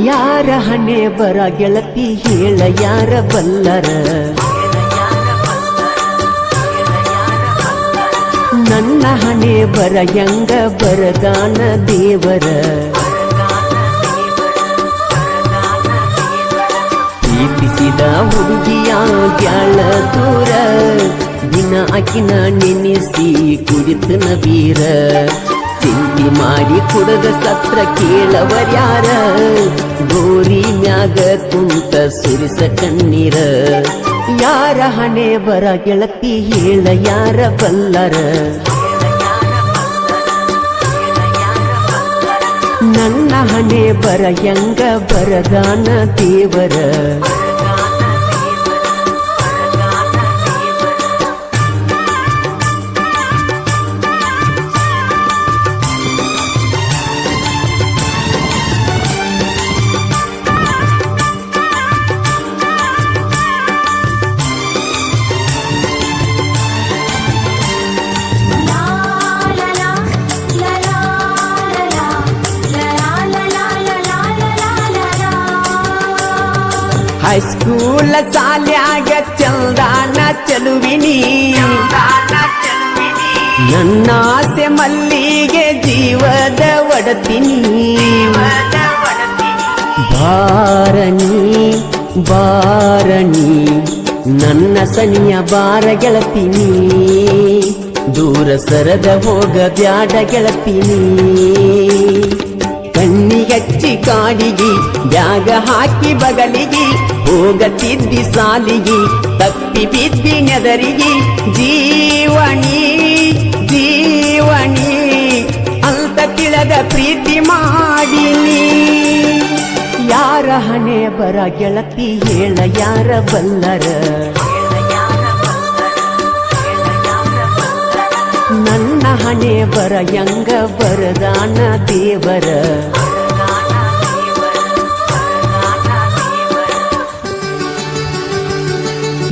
ಯಾರ ಹಣೆ ಬರ ಗೆಳತಿ ಹೇಳ ಯಾರ ಬಲ್ಲರ? ನನ್ನ ಹಣೆ ಬರ ಹೆಂಗ ಬರದಾನ ದೇವರ? ಪ್ರೀತಿಸಿದ ಹುಡುಗಿಯ ಗ್ಯಾಳ ದೂರ ದಿನ ಅಕಿನ ನೆನೆಸಿ ಕುರಿತನ ವೀರ ಚಿಂತಿ ಮಾಡಿ ಕುಡದ ಸತ್ರ ಕೇಳವರ್ಯಾರ. ಗೋರಿ ಮ್ಯಾಗ ಕುಂತ ಸುರಿಸ ಕಣ್ಣೀರ. ಯಾರ ಹಣೆ ಬರ ಗೆಳತಿ ಹೇಳ ಯಾರ ಬಲ್ಲರ. ನನ್ನ ಹಣೆ ಬರ ಹೆಂಗ ಬರದಾನ ದೇವರ. ಹೈಸ್ಕೂಲ್ ಸಾಲ್ಯಾಗ ಚಂದಾನ ಚಲುವಿನಿ. ನನ್ನ ಆಸೆ ಮಲ್ಲಿಗೆ ಜೀವದ ಒಡತಿನಿ. ಬಾರಣಿ ಬಾರಣಿ ನನ್ನ ಸನಿಯ ಬಾರ ಗೆಳತಿನಿ. ದೂರ ಸರದ ಹೋಗ ಬ್ಯಾಡ ಗೆಳತಿನಿ. ಕಣ್ಣಿಗಚ್ಚಿ ಕಾಡಿಗಿ ಜಾಗ ಹಾಕಿ ಬಗಲಿಗಿ ಹೋಗತಿದ್ದಿ ಸಾಲಿಗಿ, ತಪ್ಪಿ ಬಿದ್ದಿ ನೆದರಿಗಿ. ಜೀವಣಿ ಜೀವಣಿ, ಅಂತ ತಿಳದ ಪ್ರೀತಿ ಮಾಡಿನಿ. ಯಾರ ಹಣೆ ಬರ ಗೆಳತಿ, ಹೇಳ ಯಾರ ಬಲ್ಲರ? ನನ್ನ ಹಣೆ ಬರ ಯಂಗ ಬರದಾನ ದೇವರ?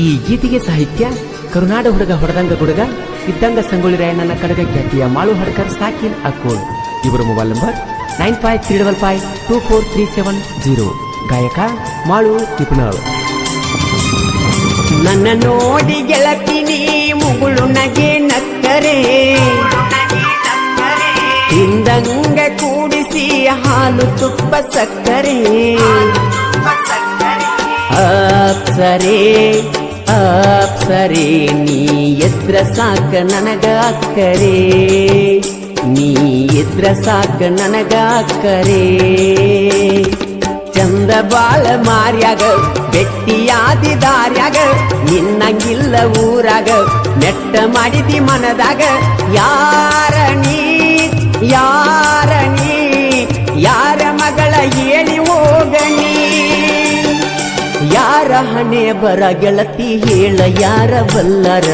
ಈ ಗೀತೆಗೆ ಸಾಹಿತ್ಯ ಕರುನಾಡ ಹುಡುಗ ಹೊಡೆದಂಗ ಗುಡುಗ ಇದ್ದಂಗ ಸಂಗೊಳ್ಳಿ ರಾಯಣ್ಣನ ಕಡಗ ಖ್ಯಾತಿಯ ಮಾಳು ಹಡ್ಕರ್ ಸಾಕಿನ್ ಅಕೋಲ್ ಇವರ mobile number nine five three double five two four three seven zero ಗಾಯಕ ಮಾಳು ತಿಪ್ಪನಾಳು ನನ್ನ ನೋಡಿ ಗೆಳತಿನಿ ಮುಗುಳು ನಗೆ ನಕ್ಕರೆ. ಹಿಂದಂಗ ಕೂಡಿಸಿ ಹಾಲು ತುಪ್ಪ ಸಕ್ಕರೆ. ಅಪ್ಸರೆ ಅಪ್ಸರೆ ನೀ ಎದ್ರ ಸಾಕ ನನಗ ಅಕ್ಕರೆ ನೀ ಎದ್ರ ಸಾಕ ನನಗ ಅಕ್ಕರೆ ಚಂದ ಬಾಳ ಮಾರ್ಯಾಗ ಬೆಟ್ಟಿಯಾದಿ ದಾರ್ಯಾಗ ನಿನ್ನಂಗಿಲ್ಲ ಊರಾಗ ನೆಟ್ಟ ಮಾಡಿದಿ ಮನದಾಗ ಯಾರ ನೀ ಯಾರ ಹಣೆ ಬರ ಗೆಳತಿ ಹೇಳ ಯಾರ ಬಲ್ಲರ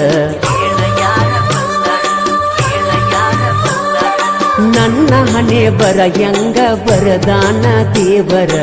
ನನ್ನ ಹಣೆ ಬರ ಯಂಗ ಬರದಾನ ದೇವರ?